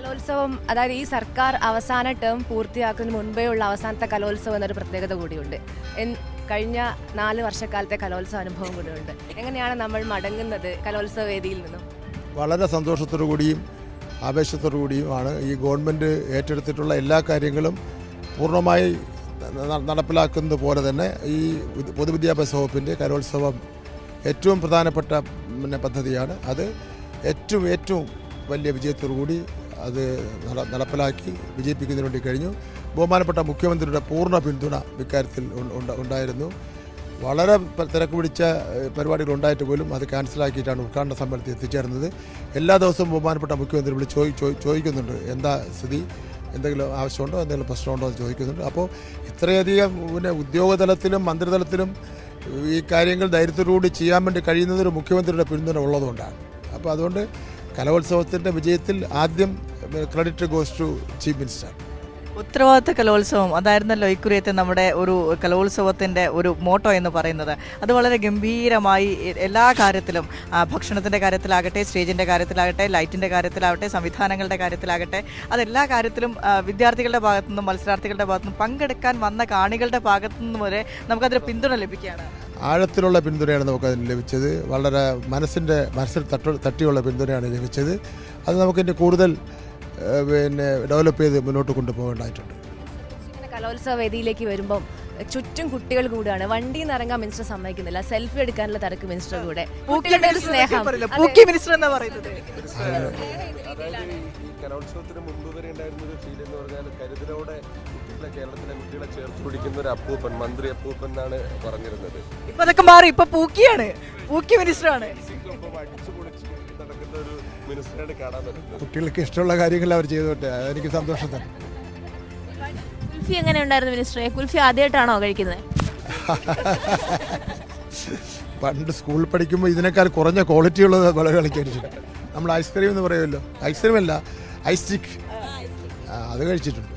കലോത്സവം അതായത് ഈ സർക്കാർ അവസാന ടേം പൂർത്തിയാക്കുന്നതിന് മുൻപേ ഉള്ള അവസാനത്തെ കലോത്സവം എന്നൊരു പ്രത്യേകത കൂടിയുണ്ട്. കഴിഞ്ഞ നാല് വർഷക്കാലത്തെ കലോത്സവ അനുഭവം കൂടിയുണ്ട്. എങ്ങനെയാണ് നമ്മൾ മടങ്ങുന്നത് കലോത്സവ വേദിയിൽ നിന്നും? വളരെ സന്തോഷത്തോടു കൂടിയും ആവേശത്തോടു കൂടിയുമാണ് ഈ ഗവൺമെന്റ് ഏറ്റെടുത്തിട്ടുള്ള എല്ലാ കാര്യങ്ങളും പൂർണമായി നടപ്പിലാക്കുന്നത് പോലെ തന്നെ ഈ പൊതുവിദ്യാഭ്യാസ വകുപ്പിന്റെ കലോത്സവം ഏറ്റവും പ്രധാനപ്പെട്ട പിന്നെ പദ്ധതിയാണ്. അത് ഏറ്റവും ഏറ്റവും വലിയ വിജയത്തോടു കൂടി അത് നട- നടപ്പിലാക്കി വിജയിപ്പിക്കുന്നതിന് വേണ്ടി കഴിഞ്ഞു. ബഹുമാനപ്പെട്ട മുഖ്യമന്ത്രിയുടെ പൂർണ പിന്തുണ ഇക്കാര്യത്തിൽ ഉണ്ട- ഉണ്ട- ഉണ്ടായിരുന്നു. വളരെ തിരക്ക് പിടിച്ച പരിപാടികൾ ഉണ്ടായിട്ട് പോലും അത് ക്യാൻസലാക്കിയിട്ടാണ് ഉദ്ഘാടന സമ്മേളനത്തിൽ എത്തിച്ചേർന്നത്. എല്ലാ ദിവസവും ബഹുമാനപ്പെട്ട മുഖ്യമന്ത്രി വിളിച്ച് ചോദി ചോദി- ചോദിക്കുന്നുണ്ട്. എന്താ സ്ഥിതി? എന്തെങ്കിലും ആവശ്യമുണ്ടോ? എന്തെങ്കിലും പ്രശ്നമുണ്ടോ എന്ന് ചോദിക്കുന്നുണ്ട്. അപ്പോൾ ഇത്രയധികം പിന്നെ ഉദ്യോഗതലത്തിലും മന്ത്രിതലത്തിലും ഈ കാര്യങ്ങൾ ധൈര്യത്തോടുകൂടി ചെയ്യാൻ വേണ്ടി കഴിയുന്നത് ഒരു മുഖ്യമന്ത്രിയുടെ പിന്തുണ ഉള്ളതുകൊണ്ടാണ്. അപ്പോൾ അതുകൊണ്ട് കലോത്സവത്തിന്റെ വിജയത്തിൽ ആദ്യം credit goes to chief minister ഉത്തരവാദിത്ത കലോത്സവം അതായിരുന്നല്ലോ ഇക്കുറിയത്തെ നമ്മുടെ ഒരു കലോത്സവത്തിന്റെ ഒരു മോട്ടോ എന്ന് പറയുന്നത്. അത് വളരെ ഗംഭീരമായി എല്ലാ കാര്യത്തിലും ഭക്ഷണത്തിന്റെ കാര്യത്തിലാകട്ടെ സ്റ്റേജിന്റെ കാര്യത്തിലാകട്ടെ ലൈറ്റിന്റെ കാര്യത്തിലാകട്ടെ സംവിധാനങ്ങളുടെ കാര്യത്തിലാകട്ടെ അതെല്ലാ കാര്യത്തിലും വിദ്യാർത്ഥികളുടെ ഭാഗത്തു നിന്നും മത്സരാർത്ഥികളുടെ ഭാഗത്തു നിന്നും പങ്കെടുക്കാൻ വന്ന കാണികളുടെ ഭാഗത്തു നിന്നും വരെ നമുക്കതിന് പിന്തുണ ലഭിക്കുകയാണ്. ആഴത്തിലുള്ള പിന്തുണയാണ് നമുക്കതിന് ലഭിച്ചത്. വളരെ മനസ്സിന്റെ മനസ്സിൽ തട്ട തട്ടിയുള്ള പിന്തുണയാണ് ലഭിച്ചത്. അത് നമുക്കിന്റെ കൂടുതൽ പിന്നെ ഡെവലപ്പ് ചെയ്ത് മുന്നോട്ട് കൊണ്ടുപോകേണ്ടതായിട്ടുണ്ട് കലോത്സവ വേദിയിലേക്ക് വരുമ്പം ചുറ്റും കുട്ടികൾ കൂടാണ് വണ്ടിയിൽ നിന്ന് ഇറങ്ങാൻ മിനിസ്റ്റർ സമ്മതിക്കുന്നില്ല സെൽഫി എടുക്കാനുള്ള തിരക്ക് മിനിസ്റ്റർ കൂടെ കുട്ടികളുടെ ഒരു സ്നേഹം പൂക്കി മിനിസ്റ്റർ എന്നാ പറയുന്നത് കലോത്സവത്തിന് മുമ്പ് വരെ ഉണ്ടായിരുന്ന ഒരു ഫീൽ എന്ന് പറഞ്ഞാൽ കരുതലോടെ കുട്ടികളെ കേരളത്തിലെ കുട്ടികളെ ചേർത്ത് പിടിക്കുന്ന ഒരു അപ്പൂപ്പൻ മന്ത്രി അപ്പൂപ്പൻ എന്നാണ് പറഞ്ഞിരുന്നത്. ഇപ്പൊ അതൊക്കെ മാറി. ഇപ്പൊ പൂക്കിയാണ്. പൂക്കി മിനിസ്റ്ററാണ്. നടക്കുന്ന ഒരു മിനിസ്റ്ററാണ് കാണാൻ പറ്റുന്നത്. കുട്ടികൾക്ക് ഇഷ്ടമുള്ള കാര്യങ്ങൾ അവർ ചെയ്തോട്ടെ. അതെനിക്ക് സന്തോഷം തന്നെ. കുൽഫി എങ്ങനെ ഉണ്ടായിരുന്നു മിനിസ്റ്ററെ? കുൽഫി ആദ്യമായിട്ടാണോ കഴിക്കുന്നത്? പണ്ട് സ്കൂളിൽ പഠിക്കുമ്പോൾ ഇതിനേക്കാൾ കുറഞ്ഞ ക്വാളിറ്റി ഉള്ളത് വളരെ കളിക്കാനിട്ടുണ്ട് നമ്മൾ ഐസ്ക്രീം എന്ന് പറയുമല്ലോ. ഐസ്ക്രീം അല്ല ഐസ് സ്റ്റിക്ക് അത് കഴിച്ചിട്ടുണ്ട്.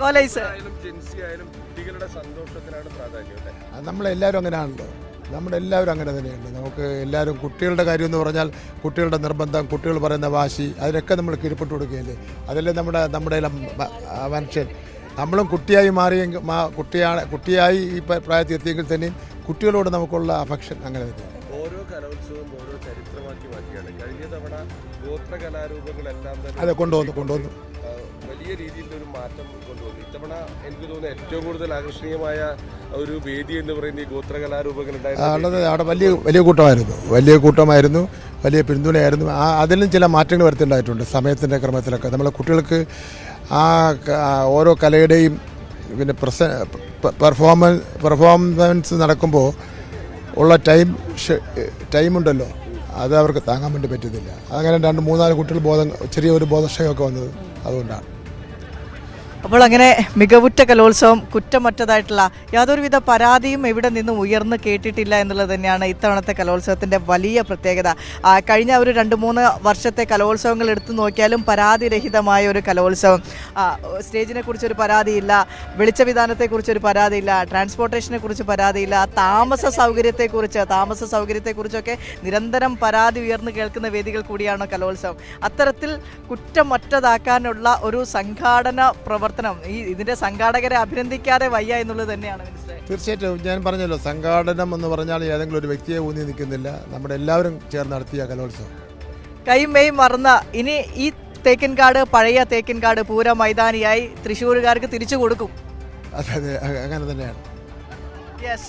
കോലൈസ് ആയാലും ജെൻസി ആയാലും കുട്ടികളുടെ സന്തോഷത്തിനാണ് പ്രാധാന്യം അല്ലേ? അത് നമ്മളെല്ലാവരും അങ്ങനെയാണല്ലോ. നമ്മളെല്ലാവരും അങ്ങനെ തന്നെയുണ്ട് നമുക്ക് എല്ലാവരും കുട്ടികളുടെ കാര്യം എന്ന് പറഞ്ഞാൽ കുട്ടികളുടെ നിർബന്ധം കുട്ടികൾ പറയുന്ന വാശി അതിനൊക്കെ നമ്മൾ കീഴ്പ്പെട്ട് കൊടുക്കുകയല്ലേ? അതല്ലേ നമ്മുടെ നമ്മുടെ മനുഷ്യൻ. നമ്മളും കുട്ടിയായി മാറിയെങ്കിൽ കുട്ടിയാണ് കുട്ടിയായി ഈ പ്രായത്തിൽ എത്തിയെങ്കിൽ തന്നെയും കുട്ടികളോട് നമുക്കുള്ള അഫക്ഷൻ അങ്ങനെ തന്നെയാണ്. കഴിഞ്ഞ തവണ ഗോത്ര കലാരൂപങ്ങളെല്ലാം തന്നെ അതെ കൊണ്ടുവന്നു കൊണ്ടുവന്നു. വലിയ രീതിയിലുള്ള ഒരു മാറ്റം കൊണ്ടുവന്നു. ഇത്തവണ എനിക്ക് തോന്നുന്നു ഏറ്റവും കൂടുതൽ ആകർഷണീയമായ ഒരു വേദി എന്ന് പറയുന്ന ഈ ഗോത്ര കലാരൂപങ്ങൾ അവിടെ വലിയ വലിയ കൂട്ടമായിരുന്നു. വലിയ കൂട്ടമായിരുന്നു വലിയ പിന്തുണയായിരുന്നു. ആ അതിലും ചില മാറ്റങ്ങൾ വരുത്തേണ്ടതായിട്ടുണ്ട് സമയത്തിന്റെ ക്രമത്തിലൊക്കെ. നമ്മളെ കുട്ടികൾക്ക് ആ ഓരോ കലയുടെയും പിന്നെ പ്രസ പെർഫോമൻസ് പെർഫോമൻസ് നടക്കുമ്പോൾ ഉള്ള ടൈം ടൈമുണ്ടല്ലോ. അത് അവർക്ക് താങ്ങാൻ വേണ്ടി പറ്റുന്നില്ല അങ്ങനെ രണ്ട് മൂന്നാൽ കുട്ടികൾ ബോധം ചെറിയൊരു ബോധക്ഷയമൊക്കെ വന്നത് അതുകൊണ്ടാണ്. അപ്പോൾ അങ്ങനെ മികവുറ്റ കലോത്സവം കുറ്റമറ്റതായിട്ടുള്ള യാതൊരുവിധ പരാതിയും എവിടെ നിന്നും ഉയർന്നു കേട്ടിട്ടില്ല എന്നുള്ളത് തന്നെയാണ് ഇത്തവണത്തെ കലോത്സവത്തിന്റെ വലിയ പ്രത്യേകത. കഴിഞ്ഞ ഒരു രണ്ട് മൂന്ന് വർഷത്തെ കലോത്സവങ്ങൾ എടുത്തു നോക്കിയാലും പരാതിരഹിതമായ ഒരു കലോത്സവം. സ്റ്റേജിനെ കുറിച്ചൊരു പരാതിയില്ല വെളിച്ചവിധാനത്തെക്കുറിച്ചൊരു പരാതിയില്ല ട്രാൻസ്പോർട്ടേഷനെ കുറിച്ച് പരാതിയില്ല താമസ സൗകര്യത്തെക്കുറിച്ച് താമസ സൗകര്യത്തെക്കുറിച്ചൊക്കെ നിരന്തരം പരാതി ഉയർന്നു കേൾക്കുന്ന വേദികൾ കൂടിയാണ് കലോത്സവം. അത്തരത്തിൽ കുറ്റമറ്റതാക്കാനുള്ള ഒരു സംഘാടന പ്രവർത്തനം ഈ ഇതിന്റെ സംഘാടകരെ അഭിനന്ദിക്കാതെ വയ്യ എന്നുള്ളത് തന്നെയാണ് തീർച്ചയായിട്ടും ഞാൻ പറഞ്ഞല്ലോ സംഘാടനം എന്ന് പറഞ്ഞാൽ ഏതെങ്കിലും ഒരു വ്യക്തിയെ ഊന്നി നിൽക്കുന്നില്ല. നമ്മുടെ എല്ലാവരും ചേർന്ന് നടത്തിയ കലോത്സവം. കൈയും മെയും മറന്ന ഇനി ഈ തേക്കിൻകാട് പഴയ തേക്കിൻകാട് പൂര മൈതാനിയായി തൃശ്ശൂരുകാർക്ക് തിരിച്ചു കൊടുക്കും. അതെ അതെ അങ്ങനെ തന്നെയാണ്. യെസ്